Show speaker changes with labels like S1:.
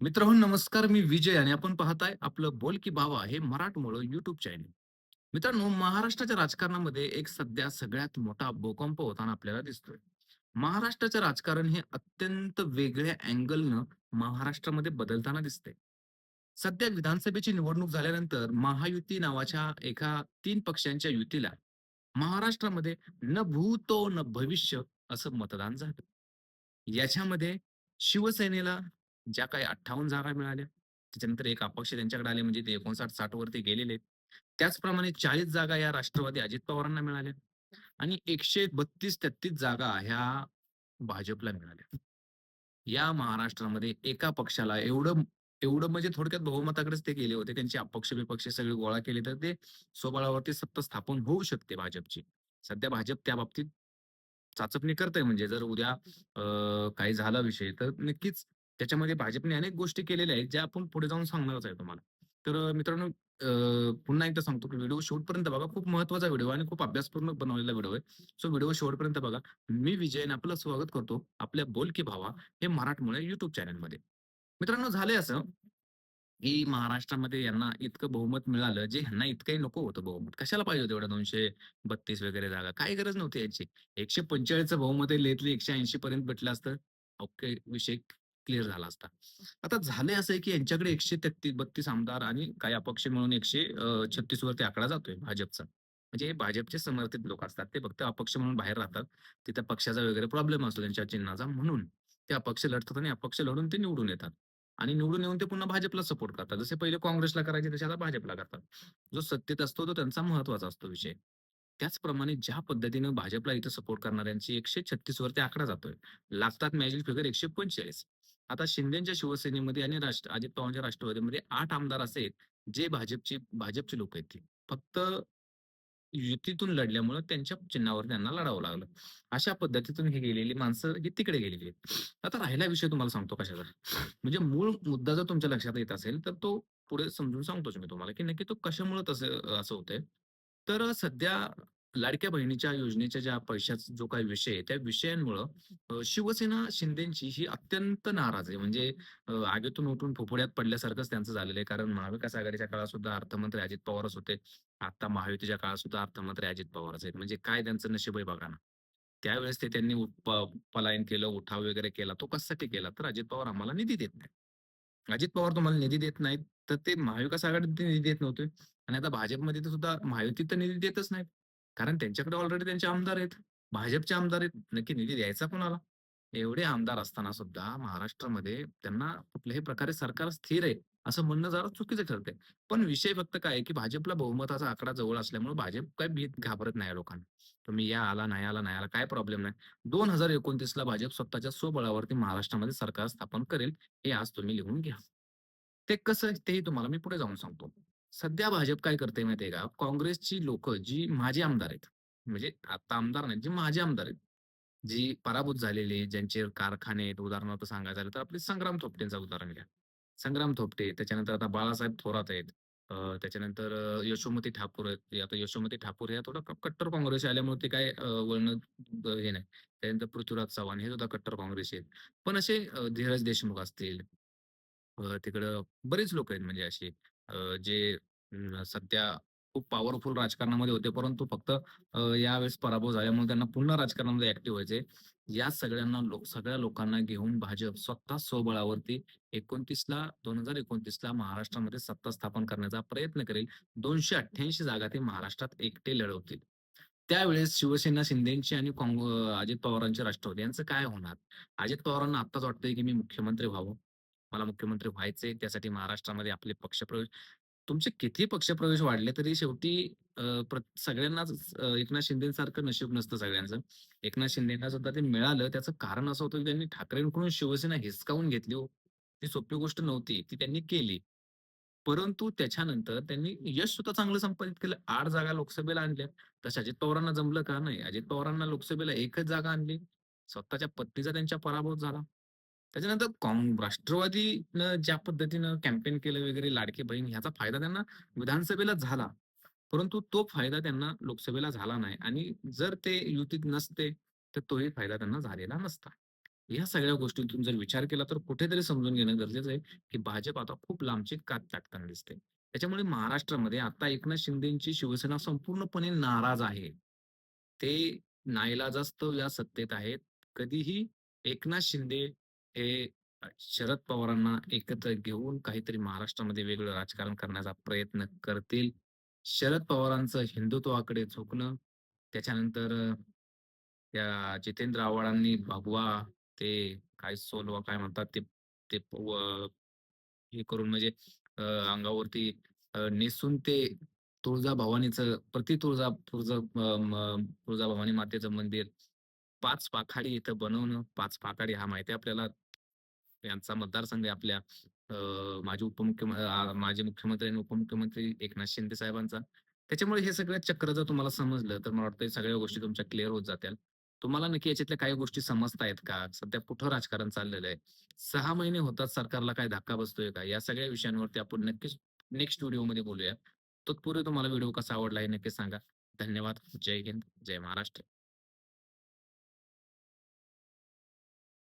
S1: मित्रांनो नमस्कार मी विजय आणि आपण पाहताय आपलं बोल की बावा हे मराठमोळं युट्यूब चॅनल मित्रांनो महाराष्ट्राच्या राजकारणामध्ये एक सध्या सगळ्यात मोठा भूकंप होताना आपल्याला दिसतोय. महाराष्ट्राचं राजकारण हे अत्यंत वेगळ्या अँगलनं महाराष्ट्रामध्ये बदलताना दिसते सध्या विधानसभेची निवडणूक झाल्यानंतर महायुती नावाच्या एका तीन पक्षांच्या युतीला महाराष्ट्रामध्ये न भूतो न भविष्य असं मतदान झालं. याच्यामध्ये शिवसेनेला ज्या काही 58 जागा मिळाल्या, त्याच्यानंतर एक अपक्ष त्यांच्याकडे आले म्हणजे ते 59-60 वरती गेलेले. त्याचप्रमाणे 40 जागा या राष्ट्रवादी अजित पवारांना मिळाल्या आणि 132-33 जागा ह्या भाजपला मिळाल्या. या महाराष्ट्रामध्ये एका पक्षाला एवढं एवढं म्हणजे थोडक्यात बहुमताकडेच ते गेले होते. त्यांचे अपक्ष-विपक्ष सगळे गोळा केले तर ते स्वबळावरती सत्ता स्थापन होऊ शकते भाजपची. सध्या भाजप त्या बाबतीत चाचपणी करतंय म्हणजे जर उद्या काही झाला विषय तर नक्कीच त्याच्यामध्ये भाजपने अनेक गोष्टी केलेल्या आहेत, ज्या आपण पुढे जाऊन सांगणारच आहे तुम्हाला. तर मित्रांनो पुन्हा एकदा सांगतो की व्हिडिओ शेवटपर्यंत बघा. खूप महत्त्वाचा व्हिडिओ आणि खूप अभ्यासपूर्ण बनवलेला व्हिडिओ आहे. सो व्हिडिओ शेवटपर्यंत बघा. मी विजयने आपलं स्वागत करतो आपल्या बोल की भावा हे मराठमोळ्या युट्यूब चॅनलमध्ये. मित्रांनो झालंय असं, की महाराष्ट्रामध्ये यांना इतकं बहुमत मिळालं, जे ह्यांना इतकंही नको होतं बहुमत. कशाला पाहिजे होतं एवढ्या 232 वगैरे जागा? काही गरज नव्हती याची. 145चं बहुमत आहे, लेटली 180 पर्यंत भेटलं असतं. ओके, विषय क्लिअर झाला असता. आता झालंय असं आहे, की यांच्याकडे 133 आमदार आणि काही अपक्ष मिळून 136 वरती आकडा जातोय भाजपचा. म्हणजे हे भाजपचे समर्थित लोक असतात. ते फक्त अपक्ष म्हणून बाहेर राहतात. तिथे पक्षाचा वगैरे प्रॉब्लेम असतो त्यांच्या चिन्हाचा म्हणून ते अपक्ष लढतात आणि अपक्ष लढून ते निवडून येतात. आणि निवडून येऊन ते पुन्हा भाजपला सपोर्ट करतात. जसे पहिले काँग्रेसला करायचे तसे आता भाजपला करतात. जो सत्तेत असतो तो त्यांचा महत्त्वाचा असतो विषय. त्याचप्रमाणे ज्या पद्धतीनं भाजपला इथं सपोर्ट करणाऱ्यांची 136 वरती आकडा जातोय. लागतात मॅजिक फिगर 145. आता शिंदेच्या शिवसेनेमध्ये आणि राष्ट्र अजित पवारच्या राष्ट्रवादीमध्ये म्हणजे आठ आमदार असे आहेत, जे भाजपची भाजपचे लोक आहेत ती. फक्त युतीतून लढल्यामुळे त्यांच्या चिन्हावर त्यांना लढावं लागलं. अशा पद्धतीतून हे गेलेली माणसं ही तिकडे गेलेली आहेत. आता राहिला विषय तुम्हाला सांगतो कशाचा. म्हणजे मूळ मुद्दा जर तुमच्या लक्षात येत असेल, तर तो पुढे समजून सांगतोच मी तुम्हाला, की नक्की तो कशामुळे तसं असं होतंय. तर सध्या लाडक्या बहिणीच्या योजनेच्या ज्या पैशाचा जो काही विषय आहे, त्या विषयांमुळं शिवसेना शिंदेची ही अत्यंत नाराज आहे. म्हणजे आगेतून उठून फुफुड्यात पडल्यासारखंच त्यांचं झालेलं आहे. कारण महाविकास आघाडीच्या काळात सुद्धा अर्थमंत्री अजित पवारच होते. आता महायुतीच्या काळात सुद्धा अर्थमंत्री अजित पवारच आहेत. म्हणजे काय त्यांचं नशीब आहे बघा ना. त्यावेळेस ते त्यांनी पलायन केलं, उठाव वगैरे केला. तो कशासाठी केला? तर अजित पवार आम्हाला निधी देत नाही. अजित पवार तुम्हाला निधी देत नाहीत, तर ते महाविकास आघाडीत निधी देत नव्हते आणि आता भाजपमध्ये सुद्धा महायुतीत तर निधी देतच नाहीत. कारण त्यांच्याकडे ऑलरेडी त्यांचे आमदार आहेत. भाजपचे आमदार आहेत. नक्की निधी द्यायचा कोणाला? एवढे आमदार असताना सुद्धा महाराष्ट्रामध्ये त्यांना कुठल्याही प्रकारे सरकार स्थिर आहे, असं म्हणणं जरा चुकीचं ठरतंय. पण विषय फक्त काय की भाजपला बहुमताचा आकडा जवळ असल्यामुळे भाजप काय भीत घाबरत नाही लोकांना. तुम्ही या आला, नाही आला, नाही आला, काय प्रॉब्लेम नाही. 2029 ला भाजप स्वतःच्या स्वबळावरती महाराष्ट्रामध्ये सरकार स्थापन करेल, हे आज तुम्ही लिहून घ्या. ते कसं तेही तुम्हाला मी पुढे जाऊन सांगतो. सध्या भाजप काय करते माहिती आहे का? काँग्रेसची लोक जी माजी आमदार आहेत, म्हणजे आता आमदार नाहीत, जे माजी आमदार आहेत, जी पराभूत झालेले, ज्यांचे कारखाने आहेत, उदाहरणार्थ सांगायचं झालं तर आपले संग्राम थोपटेंचं उदाहरण घ्या. संग्राम थोपटे, त्याच्यानंतर आता बाळासाहेब थोरात आहेत. त्याच्यानंतर यशोमती ठाकूर आहेत. आता यशोमती ठाकूर या थोडा कट्टर काँग्रेस आल्यामुळे ते काय वळण वळणं हे नाही. त्यानंतर पृथ्वीराज चव्हाण हे सुद्धा कट्टर काँग्रेस आहेत. पण असे धीरज देशमुख असतील, तिकडं बरेच लोक आहेत म्हणजे असे अ, जे सध्या खूप पॉवरफुल राजकारणामध्ये होते, परंतु फक्त अ, यावेळेस पराभव झाल्यामुळे त्यांना पुन्हा राजकारणामध्ये ॲक्टिव्ह व्हायचे या सगळ्यांना लोक सगळ्या लोकांना घेऊन भाजप स्वतः स्वबळावरती 29ला 2029ला महाराष्ट्रामध्ये सत्ता स्थापन करण्याचा प्रयत्न करेल. 288 जागा ते महाराष्ट्रात एकटे लढवतील. त्यावेळेस शिवसेना शिंदेची आणि काँग अ, अजित पवारांचे राष्ट्रवादी यांचं काय होणार? अजित पवारांना आत्ताच वाटतंय, की मी मुख्यमंत्री व्हावं. मला मुख्यमंत्री व्हायचंय. त्यासाठी महाराष्ट्रामध्ये आपले पक्षप्रवेश तुमचे कितीही पक्षप्रवेश वाढले तरी शेवटी सगळ्यांनाच एकनाथ शिंदेसारखं नशीब नसतं सगळ्यांचं. एकनाथ शिंदेना सुद्धा ते मिळालं. त्याचं कारण असं होतं, की त्यांनी ठाकरेंकडून शिवसेना हिसकावून घेतली हो. ती सोपी गोष्ट नव्हती. ती त्यांनी केली. परंतु त्याच्यानंतर त्यांनी यश सुद्धा चांगलं संपादित केलं. आठ जागा लोकसभेला आणल्या. तसं अजित पवारांना जमलं का? नाही. अजित पवारांना लोकसभेला एकच जागा आणली. स्वतःच्या पत्नीचा त्यांच्या पराभव झाला. त्याच्यानंतर काँग राष्ट्रवादीनं ज्या पद्धतीनं कॅम्पेन केलं वगैरे लाडके बहीण ह्याचा फायदा त्यांना विधानसभेला झाला. परंतु तो फायदा त्यांना लोकसभेला झाला नाही आणि जर ते युतीत नसते, तर तोही फायदा त्यांना झालेला नसता. या सगळ्या गोष्टीतून जर विचार केला तर कुठेतरी समजून घेणं गरजेचं आहे, की भाजप आता खूप लांबची कात टाकताना दिसते. त्याच्यामुळे महाराष्ट्रामध्ये आता एकनाथ शिंदेची शिवसेना संपूर्णपणे नाराज आहे. ते नाईलाजास्तव या सत्तेत आहेत. कधीही एकनाथ शिंदे हे शरद पवारांना एकत्र घेऊन काहीतरी महाराष्ट्रामध्ये वेगळं राजकारण करण्याचा प्रयत्न करतील. शरद पवारांचं हिंदुत्वाकडे झोकणं त्याच्यानंतर त्या जितेंद्र आव्हाडांनी भगवा ते काय सोलवा काय म्हणतात ते ते हे करून म्हणजे अंगावरती नेसून ते तुळजाभवानीचं प्रति तुळजा तुळजा तुळजा भवानी तुळजाभवानी मातेचं मंदिर पाच पाखाडी इथं बनवणं. पाच पाखाडी हा माहिती आहे आपल्याला. यांचा मतदारसंघ आपल्या माजी उपमुख्यमंत्री माजी मुख्यमंत्री आणि उपमुख्यमंत्री एकनाथ शिंदे साहेबांचा. त्याच्यामुळे हे सगळं चक्र जर तुम्हाला समजलं, तर मला वाटतं सगळ्या गोष्टी तुमच्या क्लिअर होत जातील. तुम्हाला नक्की याच्यातल्या काही गोष्टी समजतायत का? सध्या कुठं राजकारण चाललेलं आहे? सहा महिने होतात सरकारला काय धक्का बसतोय का? या सगळ्या विषयांवरती आपण नक्कीच नेक्स्ट व्हिडिओमध्ये बोलूया. तत्पूर्वी तुम्हाला व्हिडिओ कसा आवडला हे नक्की सांगा. धन्यवाद. जय हिंद, जय महाराष्ट्र.